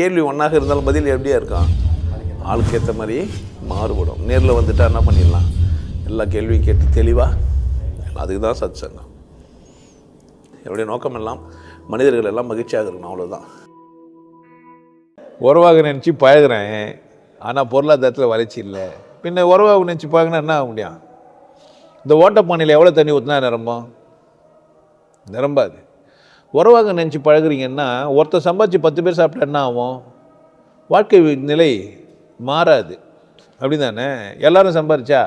கேள்வி ஒன்றாக இருந்தாலும் பதில் எப்படியா இருக்கான் ஆளுக்கு ஏற்ற மாதிரி மாறுபடும். நேரில் வந்துட்டா என்ன பண்ணிடலாம்? எல்லா கேள்வியும் கேட்டு தெளிவாக அதுக்கு தான் சத் சங்கம் என்னுடைய நோக்கம் எல்லாம் மனிதர்கள் எல்லாம் மகிழ்ச்சியாக இருக்கணும் அவ்வளோதான் உறவாக நினச்சி பழகுறேன். ஆனால் பொருளாதாரத்தில் வளர்ச்சி இல்லை. பின்ன உறவாக நினச்சி பழகினா என்ன ஆக முடியும்? இந்த ஓட்டப்பானையில் எவ்வளோ தண்ணி ஊற்றினா நிரம்பும்? நிரம்பாது. உறவாக நினச்சி பழகுறீங்கன்னா ஒருத்தர் சம்பாதிச்சு பத்து பேர் சாப்பிட்டா என்ன ஆகும்? வாழ்க்கை நிலை மாறாது. அப்படி தானே எல்லோரும் சம்பாரிச்சா?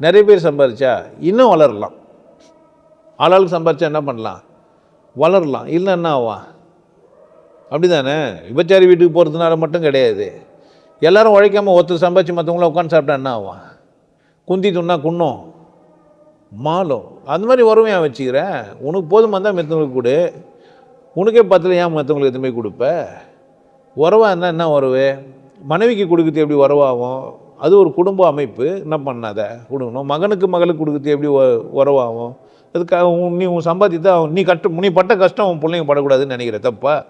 நிறைய பேர் சம்பாரிச்சா? இன்னும் வளரலாம். ஆளாளுக்கு சம்பாரிச்சா என்ன பண்ணலாம்? வளரலாம். இல்லை என்ன ஆகும்? அப்படி தானே விபச்சாரி வீட்டுக்கு போகிறதுனால மட்டும் கிடையாது. எல்லோரும் உழைக்காமல் ஒருத்தர் சம்பாதிச்சு மற்றவங்கள உட்காந்து சாப்பிட்டா என்ன ஆகும்? குந்தி துண்ணா குன்னும் மாலும். அந்த மாதிரி உறவு ஏன் வச்சுக்கிறேன் உனக்கு போதுமாக தான் மெத்தவங்களுக்கு கொடு. உனக்கே பத்தில் ஏன் மற்றவங்களுக்கு எதுவுமே கொடுப்ப? உறவாக இருந்தால் என்ன உறவு? மனைவிக்கு கொடுக்குறது எப்படி உறவாகும்? அது ஒரு குடும்ப அமைப்பு. என்ன பண்ணாத? கொடுக்கணும். மகனுக்கு மகளுக்கு கொடுக்குறது எப்படி உ- உறவாகும்? அதுக்காக உன் நீ உன் சம்பாதித்தா நீ கஷ்ட நீ பட்ட கஷ்டம் உன் பிள்ளைங்க படக்கூடாதுன்னு நினைக்கிற தப்பா?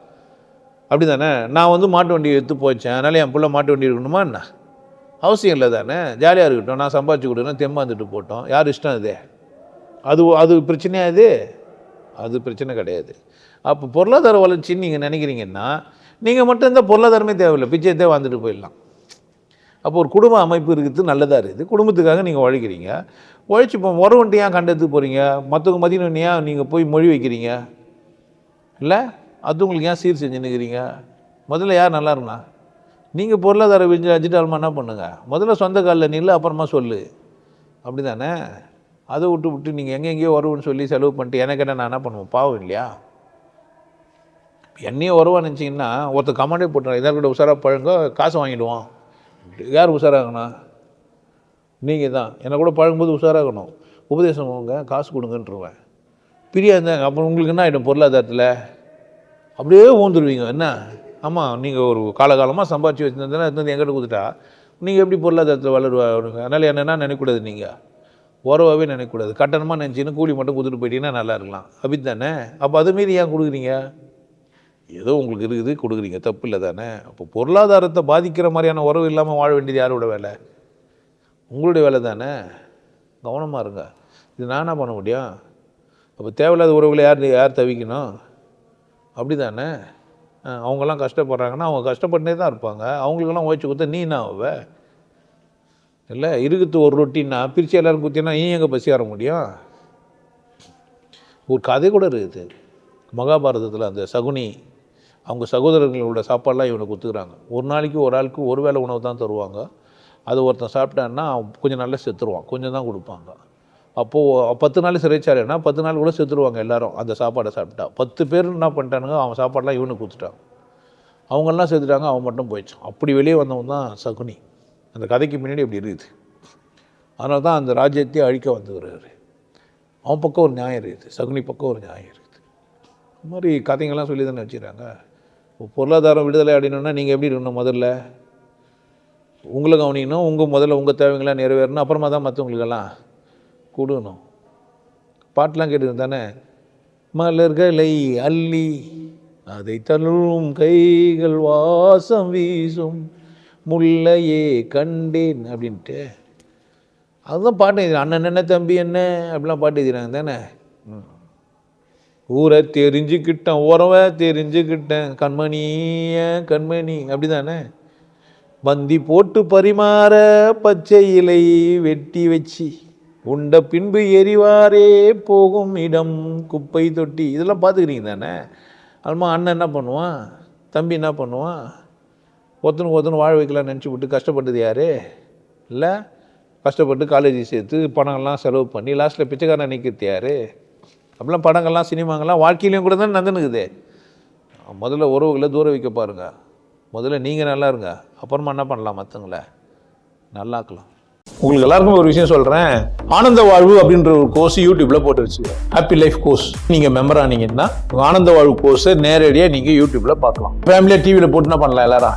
அப்படி தானே நான் வந்து மாட்டு வண்டி எடுத்து போச்சேன். அதனால் என் பிள்ளை மாட்டு வண்டி இருக்கணுமா என்ன? அவசியம் இல்லை தானே? ஜாலியாக இருக்கட்டும். நான் சம்பாதிச்சு கொடுக்குறேன். தெம்மாந்துட்டு போட்டோம். யார் இஷ்டம் அது? அது அது பிரச்சனையாக இது? அது பிரச்சனை கிடையாது. அப்போ பொருளாதார வளர்ச்சின்னு நீங்கள் நினைக்கிறீங்கன்னா நீங்கள் மட்டும் இந்த பொருளாதாரமே தேவையில்லை. பிச்சையத்தே வந்துட்டு போயிடலாம். அப்போ ஒரு குடும்ப அமைப்பு இருக்கிறது நல்லதாக இருக்குது. குடும்பத்துக்காக நீங்கள் உழைக்கிறீங்க. உழைச்சி இப்போ உறவுன்ட்டு ஏன் கண்டத்துக்கு போகிறீங்க மற்றவங்க மதியம் ஏன் நீங்கள் போய் மொழி வைக்கிறீங்க? இல்லை? அது உங்களுக்கு ஏன் சீர் செஞ்சு நிற்கிறீங்க முதல்ல யார் நல்லா இருந்தா? நீங்கள் பொருளாதார விஞ்சு அஜிட்டாலுமா என்ன பண்ணுங்கள் முதல்ல சொந்த காலில் நில்லு அப்புறமா சொல்லு. அப்படி தானே அதை விட்டு விட்டு நீங்கள் எங்கெங்கேயோ வருவோன்னு சொல்லி செலவு பண்ணிட்டு எனக்கு என்ன நான் என்ன பண்ணுவேன்? பாவம் இல்லையா? என்னையே வருவா நினச்சிங்கன்னா ஒருத்தர் கமாண்டே போட்டுறேன். இதாக கூட உஷாராக பழங்க காசு வாங்கிடுவோம் யார் உஷாராகணும் நீங்கள் தான். என்னை கூட பழகும்போது உஷாராகணும் உபதேசம் வாங்க காசு கொடுங்கன்றுவேன். பிரியா இருந்தாங்க அப்புறம் உங்களுக்கு என்ன ஆகிடும் பொருளாதாரத்தில்? அப்படியே ஊந்துருவீங்க. என்ன? ஆமாம் நீங்கள் ஒரு காலகாலமாக சம்பாதிச்சு வச்சுருந்தேன்னா எடுத்து எங்கிட்ட கொடுத்துட்டா? நீங்கள் எப்படி பொருளாதாரத்தில் வளருவாங்க அதனால் என்னென்னா நினைக்கக்கூடாது நீங்கள் உறவாகவே நினைக்கக்கூடாது. கட்டணமாக நினச்சின்னு கூலி மட்டும் கொடுத்துட்டு போயிட்டீங்கன்னா நல்லா இருக்கலாம். அப்படி தானே? அப்போ அதுமாரி ஏன் கொடுக்குறீங்க? ஏதோ உங்களுக்கு இருக்குது கொடுக்குறீங்க. தப்பு இல்லை தானே? அப்போ பொருளாதாரத்தை பாதிக்கிற மாதிரியான உறவு இல்லாமல் வாழ வேண்டியது யாரோட வேலை? உங்களுடைய வேலை தானே? கவனமாக இருங்க. இது நான் என்ன பண்ண முடியும்? அப்போ தேவையில்லாத உறவுகளை யார் யார் தவிக்கணும்? அப்படி தானே? அவங்கெல்லாம் கஷ்டப்படுறாங்கன்னா அவங்க கஷ்டப்பட்டுனே தான் இருப்பாங்க. அவங்களுக்கெல்லாம் ஓய்ச்சி கொடுத்தா நீ என்ன ஆவ? இல்லை இருக்குது ஒரு ரொட்டின்னா பிரித்து எல்லாரும் குத்தினா நீ எங்கே பசி ஆற முடியும்? ஒரு கதை கூட இருக்குது. மகாபாரதத்தில் அந்த சகுனி அவங்க சகோதரர்களோட சாப்பாடெலாம் இவனுக்கு கொடுத்துக்கிறாங்க ஒரு நாளைக்கு ஒரு ஆளுக்கு ஒரு வேளை உணவு தான் தருவாங்க. அது ஒருத்தன் சாப்பிட்டான்னா அவன் கொஞ்சம் நாளில் செத்துருவான். கொஞ்சம் தான் கொடுப்பாங்க. அப்போது பத்து நாள் சிறைச்சாலைன்னா பத்து நாள் கூட செத்துருவாங்க எல்லோரும் அந்த சாப்பாடை சாப்பிட்டா. பத்து பேர் என்ன பண்ணிட்டானுங்க அவன் சாப்பாடெலாம் இவனுக்கு கொடுத்துட்டாங்க அவங்கெல்லாம் செத்துட்டாங்க அவன் மட்டும் போயிடுச்சான். அப்படி வெளியே வந்தவன் தான் சகுனி. அந்த கதைக்கு முன்னாடி அப்படி இருக்குது. அதனால தான் அந்த ராஜ்யத்தையே அழிக்க வந்துக்கிறாரு அவன் பக்கம் ஒரு நியாயம் இருக்குது. சகுனி பக்கம் ஒரு நியாயம் இருக்குது. இந்த மாதிரி கதைங்கள்லாம் சொல்லி தானே வச்சுக்கிறாங்க. இப்போ பொருளாதாரம் விடுதலை அடையணும்னா நீங்கள் எப்படி இருக்கணும் முதல்ல? உங்களை கவனிக்கணும் உங்கள் முதல்ல உங்கள் தேவைங்களாம் நிறைவேறணும் அப்புறமா தான் மற்றவங்களுக்கெல்லாம் கொடுக்கணும். பாட்டெலாம் கேட்டுருக்கு தானே? மலர்களை அள்ளி அதை தள்ளும் கைகள் வாசம் வீசும். முல்லையே கண்டேன் அப்படின்ட்டு. அதுதான் பாட்டு எழுதி அண்ணன் என்ன தம்பி என்ன அப்படிலாம் பாட்டு எழுதிறாங்க தானே? ஊரை தெரிஞ்சுக்கிட்டேன் உறவை தெரிஞ்சுக்கிட்டேன். கண்மணிய கண்மணி. அப்படி தானே பந்தி போட்டு பரிமாற பச்சை இலை வெட்டி வச்சு உண்ட பின்பு எரிவாரே போகும் இடம் குப்பை தொட்டி. இதெல்லாம் பார்த்துக்கிறீங்க தானே? அதுமா அண்ணன் என்ன பண்ணுவான்? தம்பி என்ன பண்ணுவான்? ஒருத்தனுக்கு ஒருத்தன் வாழ வைக்கலாம்னு நினச்சி விட்டு கஷ்டப்பட்டது யார்? இல்லை. கஷ்டப்பட்டு காலேஜ் சேர்த்து பணங்கள்லாம் செலவு பண்ணி லாஸ்ட்டில் பிச்சைக்காரன் நிற்கிறது யார்? அப்படிலாம் படங்கள்லாம் சினிமாங்கள்லாம் வாழ்க்கையிலையும் கூட தான் நடந்துனுக்குது. முதல்ல உறவுகளை தூர வைக்க பாருங்க. முதல்ல நீங்கள் நல்லா இருங்க. அப்புறமா என்ன பண்ணலாம் மற்றவங்கள நல்லாக்கலாம் உங்களுக்கு எல்லாருக்கும் ஒரு விஷயம் சொல்கிறேன் ஆனந்த வாழ்வு அப்படின்ற ஒரு கோர்ஸ் யூடியூப்பில் போட்டு வச்சு ஹாப்பி லைஃப் கோர்ஸ் நீங்கள் மெம்பர் ஆனீங்கன்னா ஆனந்த வாழ்வு கோர்ஸை நேரடியாக நீங்கள் யூடியூப்பில் பார்க்கலாம். ஃபேமிலியாக டிவியில் போட்டு என்ன பண்ணலாம் எல்லாரும்?